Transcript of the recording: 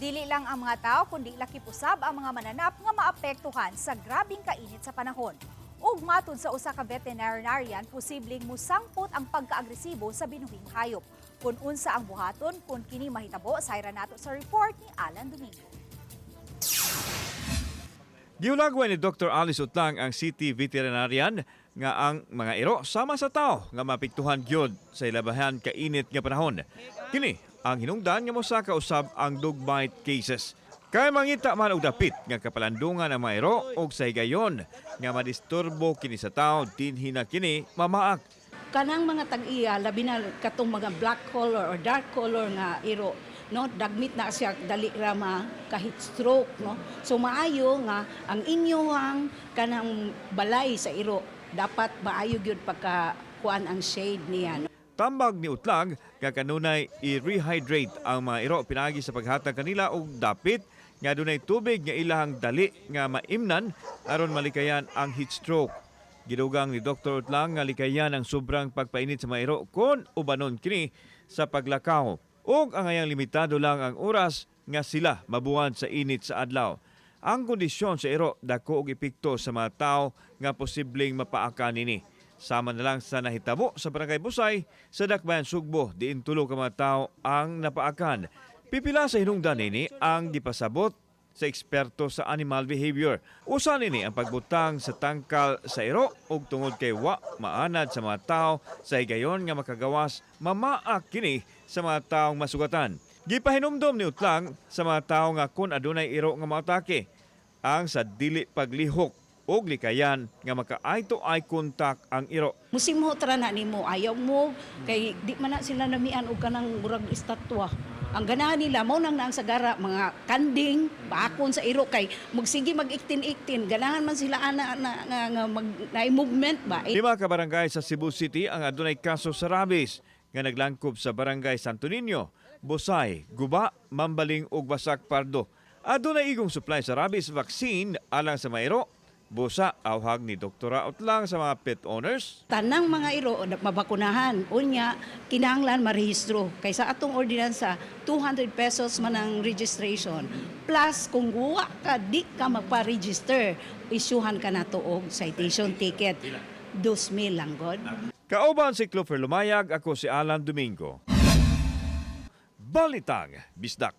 Dili lang ang mga tao kundi laki pusab ang mga mananap nga maapektuhan sa grabing kainit sa panahon. Ug matud sa usa ka veterinarian, posibleng musangpot ang pagkaagresibo sa binuhing hayop. Kung unsa ang buhaton, kung kini mahitabo, sayra nato sa report ni Alan Domingo. Giulagwa ni Dr. Alice Utlang ang city veterinarian nga ang mga iro sama sa tao nga mapiktuhan gyud sa ilabahan kainit nga panahon. Kini ang hinungdan nga mosa ka usab ang dog bite cases. Kay mangita man og dapit nga kapalandungan ang mga iro og sa higayon nga madisturbo kini sa tao dinhi na kini mamaak. kanang mga tag-iya labi na katong mga black color or dark color nga iro no dagmit na siya dali ra ma kahit stroke no so maayo nga ang inyong kanang balay sa iro dapat maayo gyud pagka kuan ang shade niya no? Tambag ni Utlag nga kanunay i-rehydrate ang mga iro pinagi sa paghatag kanila og dapit nga dunay tubig nga ilahang dali nga maimnan aron malikayan ang heat stroke. Gidugang ni Dr. Utlang nga likayan ang sobrang pagpainit sa mga iro kon ubanon kini sa paglakaw. Ug ang ayang limitado lang ang oras nga sila mabuwan sa init sa adlaw. Ang kondisyon sa iro dako og epekto sa mga tao nga posibleng mapaaka nini. Sama na lang sa nahitabo sa Barangay Busay sa Dakbayan Sugbo diin tulo ka mga tao ang napaakan. Pipila sa hinungdan nini ang gipasabot sa eksperto sa animal behavior. Usa nini ang pagbutang sa tangkal sa iro ug tungod kay wa maanad sa mga tao sa higayon nga makagawas mamaak kini sa mga taong masugatan. Gipahinumdom ni Utlang sa mga tao nga kun adunay iro nga maatake ang sa dili paglihok og likayan nga maka-eye to eye contact ang iro. musimho tra na nimo ayaw mo kay di man na sila namian og kanang murag estatwa ang ganahan nila mao nang naang sagara mga kanding bakon sa iro kay magsige mag 18 ganahan man sila ana na, nga, nga mag na movement ba Eh, Lima ka barangay sa Cebu City ang adunay kaso sa rabies nga naglangkob sa barangay Santo Niño, Busay, Guba, Mambaling ug Basak Pardo. Adunay igong supply sa rabies vaccine alang sa mayro. Busa awhag ni Doktora Utlang sa mga pet owners. tanang mga iro mabakunahan unya kinahanglan marehistro kay sa atong ordinansa 200 pesos man ang registration plus kung guwa ka di ka magpa-register isyuhan ka na og citation ticket 2,000 lang god Kauban si Clover Lumayag, ako si Alan Domingo. Balitang, Bisdak.